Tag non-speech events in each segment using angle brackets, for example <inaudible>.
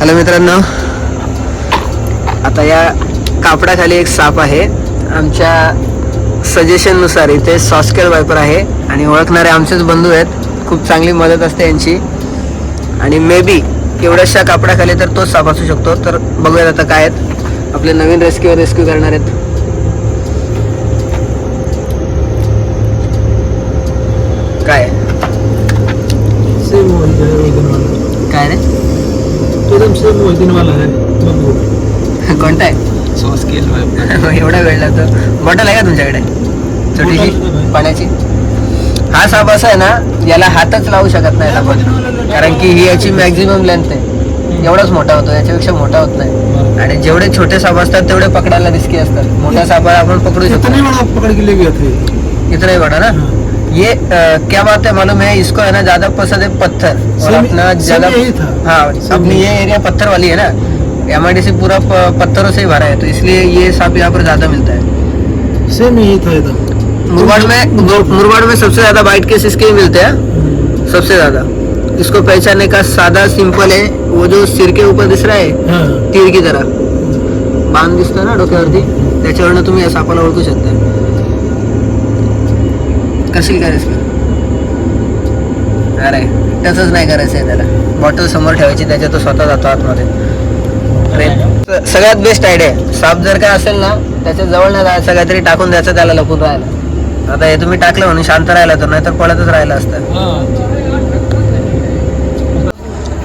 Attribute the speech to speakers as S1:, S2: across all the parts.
S1: Hello मित्रांनो. आता या कापडाखाली एक साप आहे. आमच्या सजेशननुसार इथे सॉस्केल वायपर आहे आणि ओळखणारे आमचेच बंधू आहेत. खूप चांगली मदत असते यांची. आणि मे बी एवढ्याशा कापडाखाली तर तोच साप असू शकतो. तर बघूयात आता काय आहेत. आपले नवीन रेस्क्यू रेस्क्यू करणार आहेत काय
S2: सेम वजनवाला
S1: काय रे
S2: एकदम सेम वजनवाला आहे बघू
S1: कोणता आहे?
S2: सो स्केल <laughs>
S1: एवढा वेळ लागतो. बॉटल आहे का तुमच्याकडे? छोटीशी. पाण्याची? हा साप असा आहे ना याला हातच लावू शकत नाही आपण. कारण की ही याची मॅक्झिमम लेंथ आहे. एवढाच मोठा होतो याच्यापेक्षा मोठा होत नाही. आणि जेवढे छोटे साप असतात तेवढे पकडायला रिस्की असतात. मोठ्या सापाला आपण पकडू शकतो.
S2: पकड़ के ले गए थे
S1: इतना ही. बड़ा ना ये अ, क्या बात है मालूम है इसको है ना ज्यादा पसंद है पत्थर. और अपना ज्यादा। हाँ अपनी ये एरिया पत्थर वाली है ना. एम पूरा प- पत्थरों से ही भरा है तो इसलिए ये सांप यहाँ पर ज्यादा मिलता है।
S2: सेम यही था एकदम
S1: मुरबाड में मुर- मुरबाड में सबसे ज्यादा बाइट केस इसके ही मिलते हैं सबसे ज्यादा। इसको पहचानने का सादा सिंपल है वो जो सिर के ऊपर दिस रहा है तीर की तरह। बांध दिसतो ना डोक्यावरती त्याच्यावरनं तुम्ही या सापाला ओळखू शकता करशील का रिस्क अरे तसंच नाही करायचं आहे त्याला बॉटल समोर ठेवायची त्याच्या तो स्वतः जातो आतमध्ये। अरे सगळ्यात बेस्ट आयडिया आहे. साप जर काय असेल ना त्याच्याजवळ नाही जायचं काहीतरी टाकून द्यायचं त्याला लपून राहायला. आता हे तुम्ही टाकलं म्हणून शांत राहिला तर नाहीतर पळतच राहिलं असतं.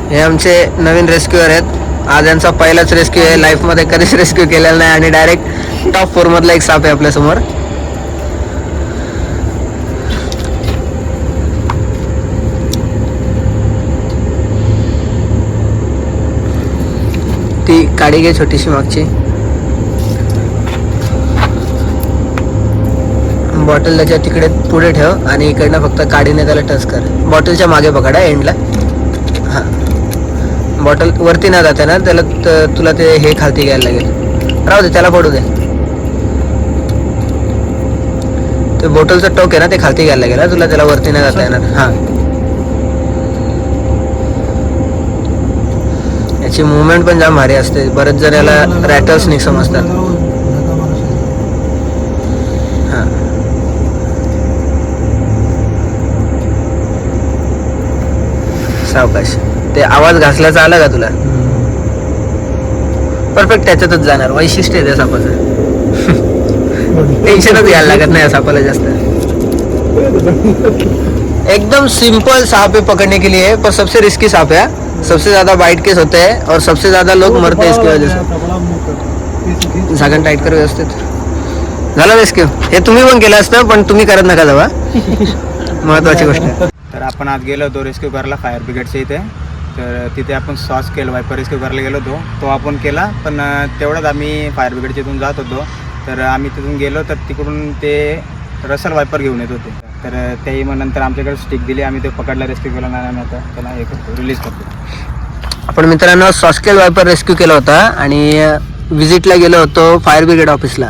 S1: हे आमचे नवीन रेस्क्यूअर आहेत. आज यांचा पहिलाच रेस्क्यू आहे. लाईफमध्ये कधीच रेस्क्यू केलेला नाही आणि डायरेक्ट टॉप फोर मधला एक साप आहे आपल्यासमोर. ती काडी घे छोटीशी मागची. बॉटल त्याच्या तिकडे पुढे ठेव आणि इकडनं फक्त काडीने त्याला टच कर. बॉटलच्या मागे पकडा एंडला हां. बॉटल वरती ना जाते ना त्याला तुला ते हे खालती घ्यायला लागेल. राहू दे त्याला पडू दे. ते बॉटलचं टोक आहे ना ते खालती घ्यायला लागेल तुला त्याला वरती नाही जाता येणार. हां. याची मुवमेंट पण जाम भारी असते. बरेच जर याला रॅटल स्निक समजतात. हां. सावकाश. ते आवाज घासल्याचा आला का तुला? परफेक्ट त्याच्यातच जाणार. वैशिष्ट्य आहे त्या सापाचं. टेन्शनच घ्यायला लागत नाही या सापाला जास्त. एकदम सिंपल साप है पकड़ने के लिए पर सबसे रिस्की साप है. सबसे ज्यादा बाइट केस होते हैं और सबसे ज्यादा लोग मरते हैं इसकी वजह से। झाकण टाईट कर व्यवस्थित। झालं रेस्क्यू हे तुम्ही पण केलं असतं पण तुम्ही करत नका जावा <laughs> महत्वाची गोष्ट आहे.
S3: तर आपण आज गेलो होतो रेस्क्यू करायला फायर ब्रिगेडच्या इथे. तर तिथे आपण सॉस केलं वायपर रेस्क्यू करायला गेलो होतो. तो आपण केला पण अं, तेवढ्यात आम्ही फायर ब्रिगेडच्या इथून जात होतो. तर आम्ही तिथून गेलो तर तिकडून ते रसल वायपर घेऊन येत होते. तर तेही मग नंतर आमच्याकडे स्टिक दिली आम्ही ते पकडला रेस्क्यू केला नाही आता त्याला हे करतो रिलीज करतो.
S1: आपण मित्रांनो सॉस्केल वायपर रेस्क्यू केला होता आणि व्हिजिटला गेलो होतो फायर ब्रिगेड ऑफिसला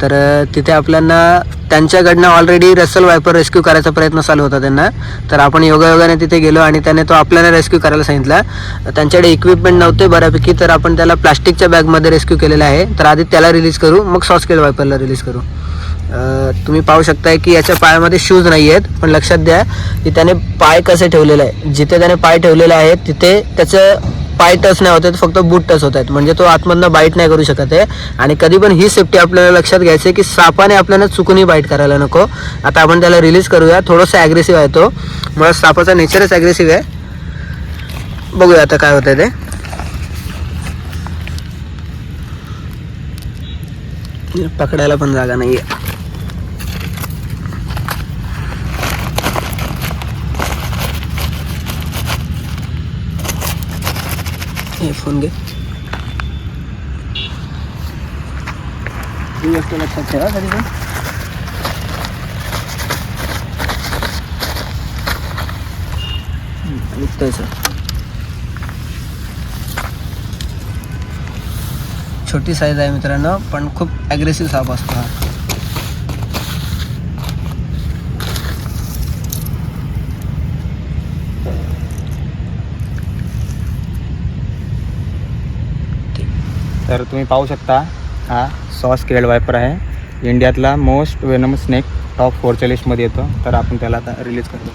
S1: तर तिथे आपल्याला त्यांच्याकडनं ऑलरेडी रसल वायपर रेस्क्यू करायचा प्रयत्न चालू होता त्यांना. तर आपण योगायोगाने तिथे गेलो आणि त्याने तो आपल्याला रेस्क्यू करायला सांगितला. त्यांच्याकडे इक्विपमेंट नव्हते बऱ्यापैकी तर आपण त्याला प्लास्टिकच्या बॅगमध्ये रेस्क्यू केलेला आहे. तर आधी त्याला रिलीज करू मग सॉस्केल वायपरला रिलीज करू. तुम्ही पाहू शकताय की याच्या पायामध्ये शूज नाही आहेत पण लक्षात द्या की त्याने पाय कसे ठेवलेले आहे जिथे त्याने पाय ठेवलेले आहेत तिथे त्याचं पाय टच नाही होत आहेत फक्त बूट टच होत आहेत. म्हणजे तो आतमधनं बाईट नाही करू शकत आहे. आणि कधी पण ही सेफ्टी आपल्याला लक्षात घ्यायची आहे की सापाने आपल्याला चुकूनही बाईट करायला नको. आता आपण त्याला रिलीज करूया. थोडंसं ॲग्रेसिव्ह आहे तो. मला सापाचा नेचरच ॲग्रेसिव्ह आहे. बघूया आता काय होतं ते. पकडायला पण जागा नाही आहे हे फोन घे. ही गोष्ट लक्षात ठेवा तरी पण निघतोय सर. छोटी साईज आहे मित्रांनो पण खूप ॲग्रेसिव्ह साप असतो हा.
S3: तर तुम्ही पाहू शकता हा सॉस केल्ड वायपर आहे. इंडियातला मोस्ट वेनम स्नेक टॉप फोरच्या लिस्टमध्ये येतो. तर आपण त्याला आता रिलीज करतो.